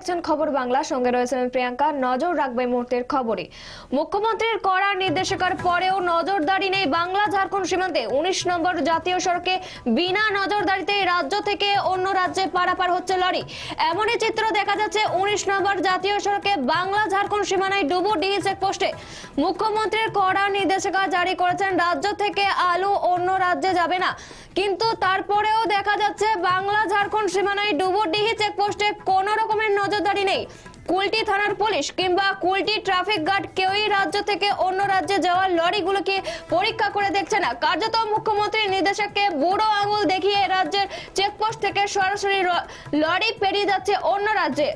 দেখছেন খবর বাংলা সঙ্গে রয়েছে আমি প্রিয়াঙ্কা। নজর রাখবে মুহূর্তের খবরে মুখ্যমন্ত্রীর কড়া নির্দেশিকার পরেও নজরদারি নেই বাংলা ঝাড়খণ্ড সীমান্তে। উনিশ নম্বর জাতীয় সড়কে বিনা নজরদারিতে রাজ্য থেকে অন্য রাজ্যে পারাপার হচ্ছে লরি। এমনই চিত্র দেখা যাচ্ছে উনিশ নম্বর জাতীয় সড়কে বাংলা ঝাড়খণ্ড সীমানায় ডুবুডিহি চেকপোস্টে। মুখ্যমন্ত্রীর কড়া নির্দেশিকা জারি করেছেন, রাজ্য থেকে আলু অন্য রাজ্যে যাবে না। কিন্তু তারপরেও দেখা যাচ্ছে বাংলা, ঝাড়খণ্ড সীমানায় ডুবুডিহি চেকপোস্টে কোনো রকমের নজরদারি নেই। কুলটি থানার পুলিশ কিংবা কুলটি ট্রাফিক গার্ড কেউই রাজ্য থেকে অন্য রাজ্যে যাওয়া লরিগুলোকে পরীক্ষা করে দেখছে না। কার্যত মুখ্যমন্ত্রীর নির্দেশককে বুড়ো আঙুল দেখিয়ে রাজ্যের চেকপোস্ট থেকে সরাসরি লরি পেরিয়ে যাচ্ছে অন্য রাজ্যে।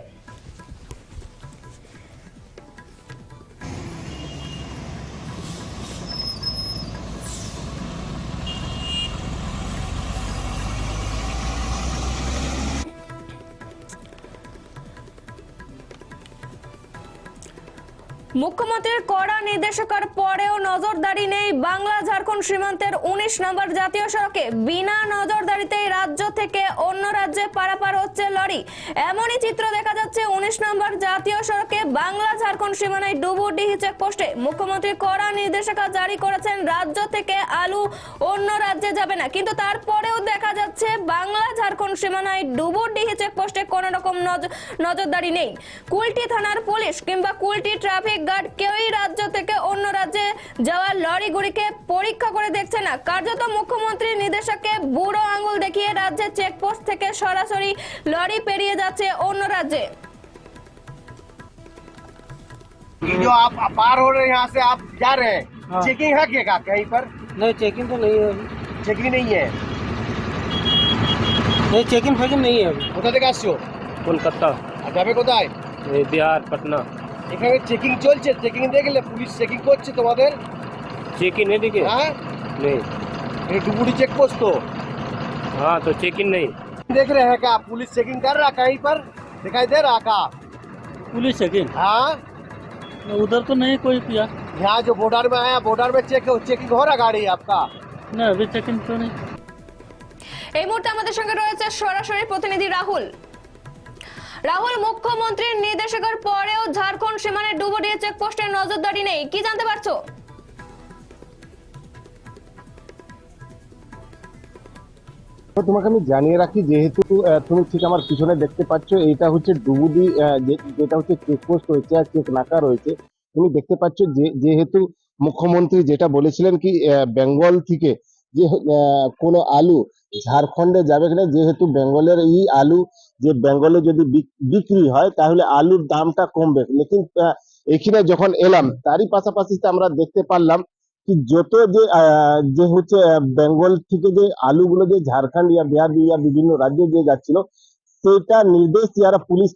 মুখ্যমন্ত্রীর কড়া নির্দেশকার পরেও নজরদারি নেই বাংলা ঝাড়খণ্ড সীমান্তের উনিশ নম্বর জাতীয় সড়কে। বিনা নজরদারিতেই রাজ্য থেকে অন্য রাজ্যে পারাপার হচ্ছে লরি। এমনই চিত্র দেখা যাচ্ছে উনিশ নম্বর জাতীয় সড়কে বাংলা ঝাড়খণ্ড সীমানায় ডুবুডিহি চেকপোস্টে। মুখ্যমন্ত্রী কড়া নির্দেশিকা জারি করেছেন, রাজ্য থেকে আলু অন্য রাজ্যে যাবে না। কিন্তু তারপরেও দেখা যাচ্ছে বাংলা ঝাড়খণ্ড সীমানায় ডুবুডিহি চেকপোস্টে কোনো রকম নজ- নজরদারি নেই কুলটি থানার পুলিশ কিংবা কুলটি ট্রাফিক গার্ড কেউই রাজ্য থেকে অন্য রাজ্যে যাওয়া লরিগুলিকে পরীক্ষা করে দেখছে না কার্যত মুখ্যমন্ত্রীর নির্দেশককে বুড়ো আঙুল দেখিয়ে রাজ্যের চেকপোস্ট থেকে সরাসরি লরি পেরিয়ে যাচ্ছে অন্য রাজ্যে कि जो आप पार हो रहे हैं यहाँ से आप जा रहे हैं हाँ। चेकिंग है क्या का कहीं पर नहीं चेकिंग तो नहीं है अभी चेकिंग नहीं है नहीं चेकिंग फेकिंग नहीं है अभी কোথা থেকে আসছো कोलकाता আর যাবে কোথায় ये बिहार पटना এখানে চেকিং চলছে চেকিং দেখলে পুলিশ চেকিং করছে তোমাদের चेकिंग नहीं दिखे হ্যাঁ नहीं ये डुबुरी चेक पोस्ट तो हाँ तो चेकिंग नहीं देख रहे हैं क्या पुलिस चेकिंग कर रहा कहीं पर दिखाई दे रहा का पुलिस चेकिंग हाँ उधर तो नहीं कोई किया यहाँ जो बॉर्डर में आया बॉर्डर में चेक चेकिंग हो रहा गाड़ी आपका नहीं अभी चेकिंग तो नहीं এই মুহূর্তে আমাদের সঙ্গে রয়েছে সরাসরি প্রতিনিধি রাহুল। রাহুল মুখ্যমন্ত্রীর নির্দেশকের পরেও ঝাড়খণ্ড সীমানায় ডুবুডিহি চেকপোস্টের নজরদারি নেই। কি জানতে পারছ? তোমাকে আমি জানিয়ে রাখি যেহেতু তুমি ঠিক আমার পিছনে দেখতে পাচ্ছ এইটা হচ্ছে আহ, যেটা হচ্ছে চেকপোস্ট রয়েছে আর চেক নাকা রয়েছে। তুমি দেখতে পাচ্ছ যে যেহেতু মুখ্যমন্ত্রী যেটা বলেছিলেন কি বেঙ্গল থেকে যে কোনো আলু ঝাড়খণ্ডে যাবে কিনা, যেহেতু বেঙ্গলের এই আলু, যে বেঙ্গলে যদি বিক- বিক্রি হয়, তাহলে আলুর দামটা কমবে। লেকিন এখানে যখন এলাম, তারই পাশাপাশি আমরা দেখতে পারলাম কি যত যে যে হচ্ছে বেঙ্গল থেকে যে আলুগুলো যে ঝাড়খণ্ড ইয়া, বিহার ইয়া, বিভিন্ন রাজ্যে যে যাচ্ছিল সেটা নির্দেশ যারা পুলিশ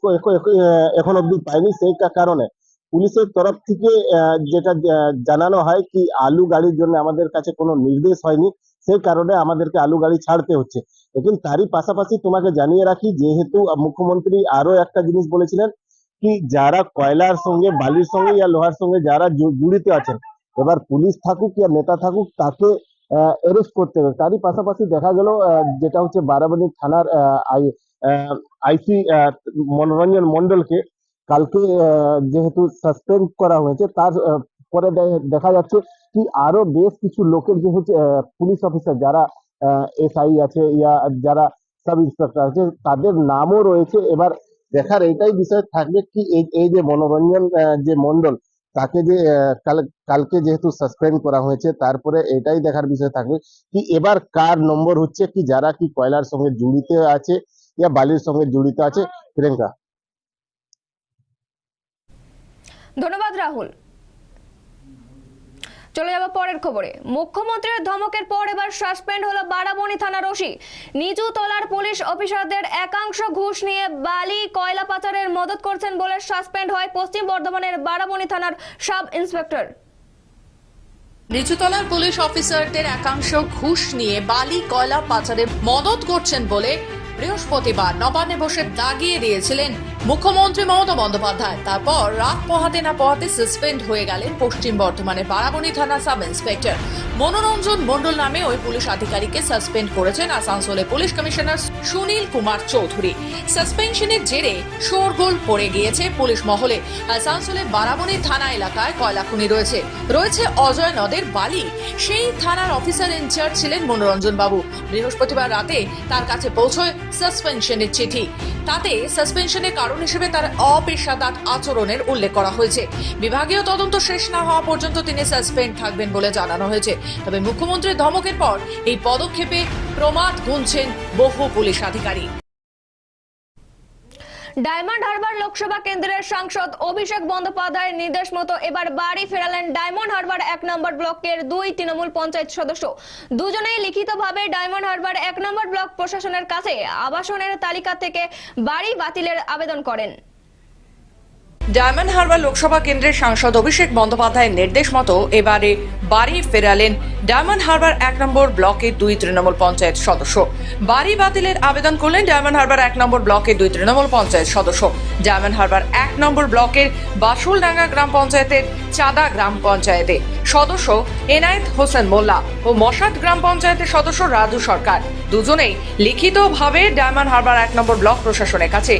এখন অব্দি পায়নি সেইটা কারণে। পুলিশের তরফ থেকে যেটা জানানো হয় কি আলু গাড়ির জন্য আমাদের কাছে কোনো নির্দেশ হয়নি। সেই কারণে আমাদেরকে আলু গাড়ি ছাড়তে হচ্ছে। লেকিন তারই পাশাপাশি তোমাকে জানিয়ে রাখি, যেহেতু মুখ্যমন্ত্রী আরও একটা জিনিস বলেছিলেন কি, যারা কয়লার সঙ্গে, বালির সঙ্গে ইয়া লোহার সঙ্গে যারা জড়িত আছেন, এবার পুলিশ থাকুক ইয়া নেতা থাকুক, তাকে অ্যারেস্ট করতে হবে। তারই পাশাপাশি দেখা গেল যেটা হচ্ছে বারাবানি থানার আইসি মনোরঞ্জন মন্ডলকে কালকে যেহেতু সাসপেন্ড করা হয়েছে, তার পরে দেখা যাচ্ছে কি আরও বেশ কিছু লোকের যে হচ্ছে পুলিশ অফিসার যারা এসআই আছে ইয়া, যারা সাব ইন্সপেক্টর আছে, তাদের নামও রয়েছে। এবার দেখার এটাই বিষয় থাকবে কি, এই যে মনোরঞ্জন যে মন্ডল তাকে যে কালকে যেহেতু সাসপেন্ড করা হয়েছে, তারপরে এটাই দেখার বিষয় থাকবে কি, এবার কার নম্বর হচ্ছে কি, যারা কি কয়লার সঙ্গে জড়িত আছে, ইয়া বালির সঙ্গে জড়িত আছে, প্রিয়াঙ্কা। ধন্যবাদ রাহুল। চলে যাব পরের খবরে। মুখ্যমন্ত্রীর ধমকের পর এবার সাসপেন্ড হলো বারাবণী থানার ওসি। নিচু তলার পুলিশ অফিসারদের একাংশ ঘুষ নিয়ে বালি, কয়লা পাচারের মদত করছেন বলে সাসপেন্ড হয় পশ্চিম বর্ধমানের বারাবণী থানার সাব ইন্সপেক্টর। নিচুতলার পুলিশ অফিসারদের একাংশ ঘুষ নিয়ে বালি, কয়লা পাচারে মদত করছেন বলে বৃহস্পতিবার নবান্নে বসে দাগিয়ে দিয়েছিলেন মুখ্যমন্ত্রী মমতা বন্দ্যোপাধ্যায়। তারপর রাত পোহাতে না পোহাতে সাসপেন্ড হয়ে গেলেন পশ্চিম বর্ধমানের বারাবণী থানা সাব ইন্সপেক্টর মনোরঞ্জন মণ্ডল নামে ওই পুলিশ আধিকারিককে সাসপেন্ড করেছেন আসানসোলে পুলিশ কমিশনার সুনীল কুমার চৌধুরী। সাসপেনশনের জেরে শোরগোল পড়ে গিয়েছে পুলিশ মহলে। আসানসোলের বারাবণী থানা এলাকায় কয়লা খনি রয়েছে। রয়েছে অজয় নদের বালি। সেই থানার অফিসার ইনচার্জ ছিলেন মনোরঞ্জন বাবু বৃহস্পতিবার রাতে তার কাছে পৌঁছয় সাসপেনশনের চিঠি। তাতে সাসপেনশনের কারণ হিসেবে তার অপেশাদার আচরণের উল্লেখ করা হয়েছে। বিভাগীয় তদন্ত শেষ না হওয়া পর্যন্ত তিনি সাসপেন্ড থাকবেন বলে জানানো হয়েছে। তবে মুখ্যমন্ত্রীর ধমকের পর এই পদক্ষেপে প্রমাদ গুনছেন বহু পুলিশ আধিকারিক। ডায়মন্ড হারবার লোকসভা কেন্দ্রের সাংসদ অভিষেক বন্দ্যোপাধ্যায়ের নির্দেশ মতো এবার বাড়ি ফেরালেন ডায়মন্ড হারবার এক নম্বর ব্লকের দুই তৃণমূল পঞ্চায়েত সদস্য। দুজনেই লিখিতভাবে ডায়মন্ড হারবার এক নম্বর ব্লক প্রশাসনের কাছে আবাসনের তালিকা থেকে বাড়ি বাতিলের আবেদন করেন। ডায়মন্ড হারবার লোকসভা কেন্দ্রের সাংসদ অভিষেক বন্দ্যোপাধ্যায়ের নির্দেশ মতো এবারে বাড়ি ফেরালেন ডায়মন্ড হারবার এক নম্বর ব্লকের দুই তৃণমূল পঞ্চায়েত সদস্য। বাড়ি বাতিলের আবেদন করলেন ডায়মন্ড হারবার এক নম্বর ব্লকের দুই তৃণমূল পঞ্চায়েত সদস্য। ডায়মন্ড হারবার এক নম্বর ব্লকের বাসুলডাঙ্গা গ্রাম পঞ্চায়েতের চাঁদা গ্রাম পঞ্চায়েতে। সদস্য এনায়েত হোসেন মোল্লা ও মশাদ গ্রাম পঞ্চায়েতের সদস্য রাজু সরকার। দুজনেই লিখিতভাবে ডায়মন্ড হারবার এক নম্বর ব্লক প্রশাসনের কাছে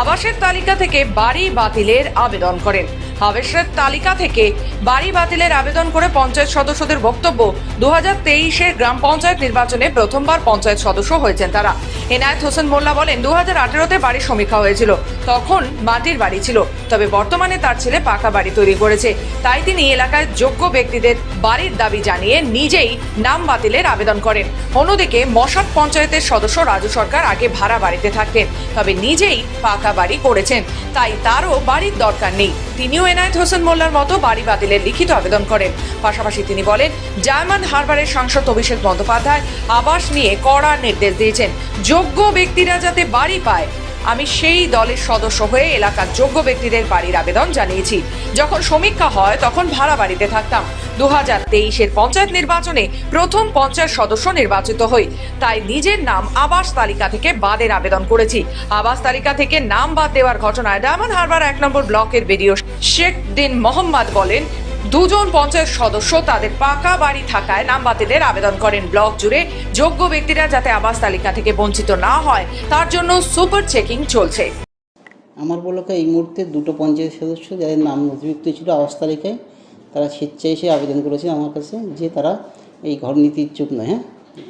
আবাসের তালিকা থেকে বাড়ি বাতিলের আবেদন করেন। আবাসের তালিকা থেকে বাড়ি বাতিলের আবেদন করে পঞ্চায়েত সদস্যদের বক্তব্য। দু হাজার তেইশের গ্রাম পঞ্চায়েত নির্বাচনে প্রথমবার পঞ্চায়েত সদস্য হয়েছেন তারা। এনায়েত হোসেন মোল্লা বলেন দু হাজার আঠেরোতে বাড়ির সমীক্ষা হয়েছিল। তখন মাটির বাড়ি ছিল, তবে বর্তমানে তার ছেলে পাকা বাড়ি তৈরি করেছে। তাই তিনি এলাকায় যোগ্য ব্যক্তিদের বাড়ির দাবি জানিয়ে নিজেই নাম বাতিলের আবেদন করেন। অন্যদিকে মশাট পঞ্চায়েতের সদস্য রাজু সরকার আগে ভাড়া বাড়িতে থাকতেন, তবে নিজেই পাকা বাড়ি করেছেন। তাই তারও বাড়ির দরকার নেই। তিনিও এনায়েত হোসেন মোল্লার মতো বাড়ি বাতিলের লিখিত আবেদন করেন। পাশাপাশি তিনি বলেন ডায়মন্ড হারবারের সাংসদ অভিষেক বন্দ্যোপাধ্যায় আবাস নিয়ে কড়া নির্দেশ দিয়েছেন। যোগ্য ব্যক্তিরা যাতে বাড়ি পায় আমি সেই দলের সদস্য হয়ে এলাকার যোগ্য ব্যক্তিদের বাড়ির আবেদন জানিয়েছি। যখন সমীক্ষা হয়, তখন ভাড়া বাড়িতে থাকতাম। দু হাজার তেইশের পঞ্চায়েত নির্বাচনে প্রথম পঞ্চায়েত সদস্য নির্বাচিত হই। তাই নিজের নাম আবাস তালিকা থেকে বাদের আবেদন করেছি। আবাস তালিকা থেকে নাম বাদ দেওয়ার ঘটনায় ডায়মন্ড হারবার এক নম্বর ব্লকের বিডিও শেখ দিন মোহাম্মদ বলেন দুজন পঞ্চায়েত সদস্য তাদের পাকা বাড়ি থাকায় নাম বাতিলের আবেদন করেন। ব্লক জুড়ে যোগ্য ব্যক্তিরা যাতে আবাস তালিকা থেকে বঞ্চিত না হয়, তার জন্য সুপার চেকিং চলছে। আমার ব্লকে এই মুহূর্তে দুটো পঞ্চায়েত সদস্য যাদের নাম নথিভুক্ত ছিল আবাস তালিকায়, তারা স্বেচ্ছায় এসে আবেদন করেছে আমার কাছে যে তারা এই ঘর নীতি ইচ্ছুক নয় হ্যাঁ?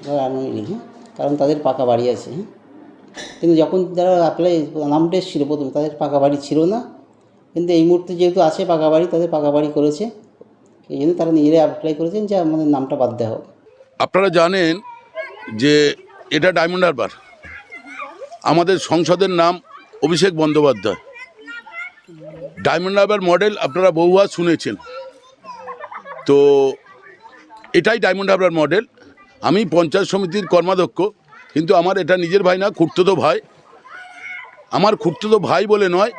হ্যাঁ? কারণ তাদের পাকা বাড়ি আছে হ্যাঁ? কিন্তু যখন যারা অ্যাপ্লাই নামটা এসেছিল প্রথম, তাদের পাকা বাড়ি ছিল না। কিন্তু এই মুহূর্তে যেহেতু আছে পাকা বাড়ি, তাদের পাকা বাড়ি করেছে। এই জন্য তারা নিজেরাই অ্যাপ্লাই করেছেন যে আমাদের নামটা বাদ দেওয়া হোক। আপনারা জানেন যে এটা ডায়মন্ড হারবার আমাদের সংসদের নাম Abhishek Bandyopadhyay. Diamond harbour model আপনারা বহুবার শুনেছেন। তো এটাই ডায়মন্ড হারবার মডেল আমি পঞ্চায়েত সমিতির কর্মাধ্যক্ষ, কিন্তু আমার এটা নিজের ভাই না খুঁড়তুতো ভাই। আমার খুঁড়তুতো ভাই বলে নয়,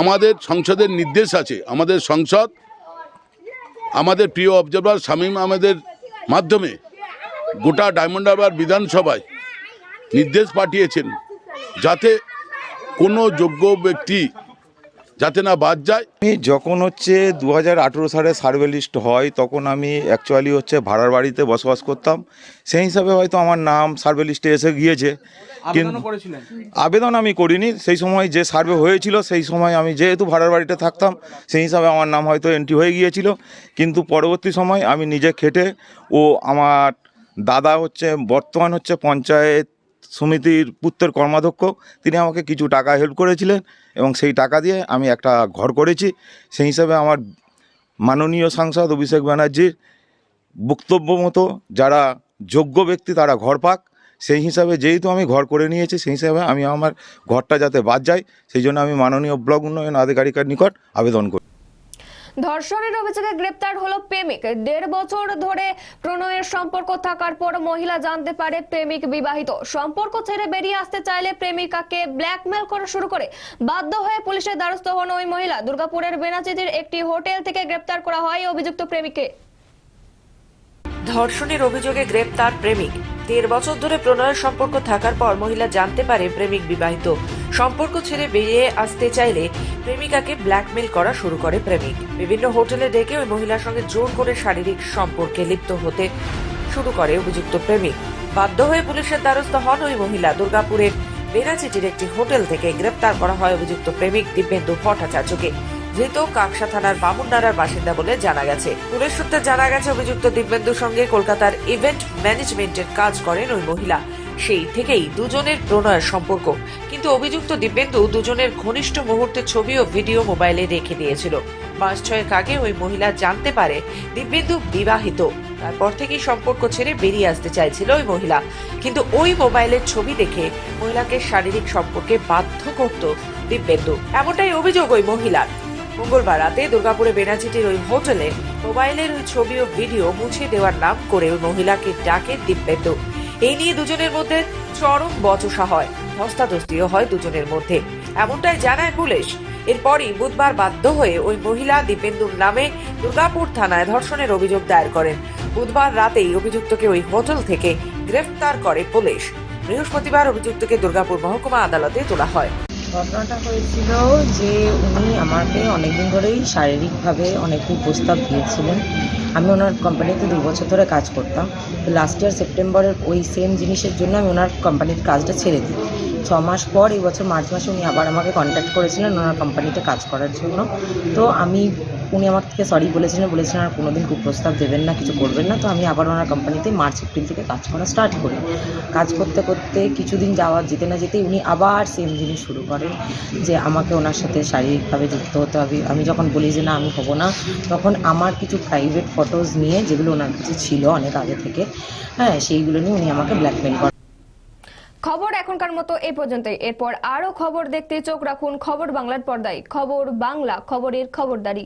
আমাদের সংসদের নির্দেশ আছে। আমাদের সংসদ আমাদের প্রিয় অবজারভার শামীম আহমেদের মাধ্যমে গোটা ডায়মন্ড হারবার বিধানসভায় নির্দেশ পাঠিয়েছেন যাতে কোনো যোগ্য ব্যক্তি যাতে না বাদ যায়। আমি যখন হচ্ছে দু হাজার আঠেরো সালে সার্ভে লিস্ট হয়, তখন আমি অ্যাকচুয়ালি হচ্ছে ভাড়ার বাড়িতে বসবাস করতাম। সেই হিসাবে হয়তো আমার নাম সার্ভে লিস্টে এসে গিয়েছে। আবেদন আমি করিনি। সেই সময় যে সার্ভে হয়েছিল সেই সময় আমি যেহেতু ভাড়ার বাড়িতে থাকতাম সেই হিসাবে আমার নাম হয়তো এন্ট্রি হয়ে গিয়েছিল। কিন্তু পরবর্তী সময় আমি নিজে খেটে ও আমার দাদা হচ্ছে বর্তমান হচ্ছে পঞ্চায়েত সমিতির পুত্রের কর্মাধ্যক্ষ তিনি আমাকে কিছু টাকা হেল্প করেছিলেন এবং সেই টাকা দিয়ে আমি একটা ঘর করেছি। সেই হিসাবে আমার মাননীয় সাংসদ অভিষেক ব্যানার্জির বক্তব্য মতো যারা যোগ্য ব্যক্তি তারা ঘর পাক। সেই হিসাবে যেহেতু আমি ঘর করে নিয়েছি সেই হিসাবে আমি আমার ঘরটা যাতে বাদ যায় সেই জন্য আমি মাননীয় ব্লক উন্নয়ন আধিকারিকের নিকট আবেদন করি। ধর্ষণের অভিযোগে গ্রেপ্তার হলো প্রেমিক। দেড় বছর ধরে প্রণয়ের সম্পর্ক থাকার পর মহিলা জানতে পারে প্রেমিক বিবাহিত। সম্পর্ক ছেড়ে বেরিয়ে আসতে চাইলে প্রেমিকাকে ব্ল্যাকমেল করা শুরু করে। বাধ্য হয়ে পুলিশের দ্বারস্থ হন ওই মহিলা। দুর্গাপুরের বেনাচিতির একটি হোটেল থেকে গ্রেপ্তার করা হয় অভিযুক্ত প্রেমিককে। ধর্ষণের অভিযোগে গ্রেপ্তার প্রেমিক। দেড় বছর ধরে প্রণয়ের সম্পর্ক থাকার পর মহিলা জানতে পারে প্রেমিক বিবাহিত। সম্পর্ক ছেড়ে বেরিয়ে আসতে চাইলে প্রেমিকাকে ব্ল্যাকমেল করা শুরু করে প্রেমিক। বিভিন্ন হোটেলে ডেকে ওই মহিলার সঙ্গে জোর করে শারীরিক সম্পর্কে লিপ্ত হতে শুরু করে অভিযুক্ত প্রেমিক। বাধ্য হয়ে পুলিশের দ্বারস্থ হন ওই মহিলা। দুর্গাপুরের বেনাচিটির একটি হোটেল থেকে গ্রেপ্তার করা হয় অভিযুক্ত প্রেমিক দিব্যেন্দু ভট্টাচার্যকে। ধৃত কাকসা থানার বামুনডারার বাসিন্দা বলে জানা গেছে। পুলিশ সূত্রে জানা গেছে, অভিযুক্ত দিব্যেন্দুর সঙ্গে কলকাতার ইভেন্ট ম্যানেজমেন্টের কাজ করেন ওই মহিলা। সেই থেকেই দুজনের প্রণয়ের সম্পর্ক। কিন্তু অভিযুক্ত দিব্যেন্দু দুজনের ঘনিষ্ঠ মুহূর্তের ছবি ও ভিডিও মোবাইলে রেখে দিয়েছিল। মাস ছয়েক আগে ওই মহিলা জানতে পারে দিব্যেন্দু বিবাহিত। তারপর থেকেই সম্পর্ক ছেড়ে বেরিয়ে আসতে চাইছিল ওই মহিলা। কিন্তু ওই মোবাইলের ছবি দেখে মহিলাকে শারীরিক সম্পর্কে বাধ্য করত দিব্যেন্দু। এমনটাই অভিযোগ ওই মহিলার। মঙ্গলবার রাতে দুর্গাপুরে বেনাচিটির ওই হোটেলে মোবাইলের ওই ছবি ও ভিডিও মুছে দেওয়ার নাম করে ওই মহিলাকে ডাকে দিব্যেন্দু। এই নিয়ে দুজনের মধ্যে চরম বচসা হয়, ধস্তাধস্তিও হয় দুজনের মধ্যে। এমনটাই জানায় পুলিশ। এরপরই বুধবার বাধ্য হয়ে ওই মহিলা দিব্যেন্দুর নামে দুর্গাপুর থানায় ধর্ষণের অভিযোগ দায়ের করেন। বুধবার রাতেই অভিযুক্তকে ওই হোটেল থেকে গ্রেফতার করে পুলিশ। বৃহস্পতিবার অভিযুক্তকে দুর্গাপুর মহকুমা আদালতে তোলা হয়। ঘটনাটা হয়েছিল যে উনি আমাকে অনেকদিন ধরেই শারীরিকভাবে অনেক প্রস্তাব দিয়েছিলেন। আমি ওনার কোম্পানিতে দু বছর ধরে কাজ করতাম। লাস্ট ইয়ার সেপ্টেম্বরের ওই সেম জিনিসের জন্য আমি ওনার কোম্পানির কাজটা ছেড়ে দিই। ছ মাস পর এই বছর মার্চ মাসে উনি আবার আমাকে কন্ট্যাক্ট করেছিলেন ওনার কোম্পানিতে কাজ করার জন্য। তো আমি উনি আমার থেকে সরি বলেছিলেন বলেছিলেন আর কোনোদিন কুপ্রস্তাব দেবেন না, কিছু করবেন না। তো আমি আবার ওনার কোম্পানিতে মার্চ এপ্রিল থেকে কাজ করা স্টার্ট করি। কাজ করতে করতে কিছুদিন যাওয়া যেতে না যেতেই উনি আবার সেম জিনিস শুরু করেন, যে আমাকে ওনার সাথে শারীরিকভাবে যুক্ত হতে হবে। আমি যখন বলি যে না, আমি হব না, তখন আমার কিছু প্রাইভেট ফটোজ নিয়ে যেগুলো ওনার কাছে ছিল অনেক আগে থেকে হ্যাঁ সেইগুলো নিয়ে উনি আমাকে ব্ল্যাকমেল করেন। খবর এখনকার মতো এই পর্যন্তই। এরপর আরও খবর দেখতে চোখ রাখুন খবর বাংলার পর্দায়। খবর বাংলা, খবরের খবরদারি।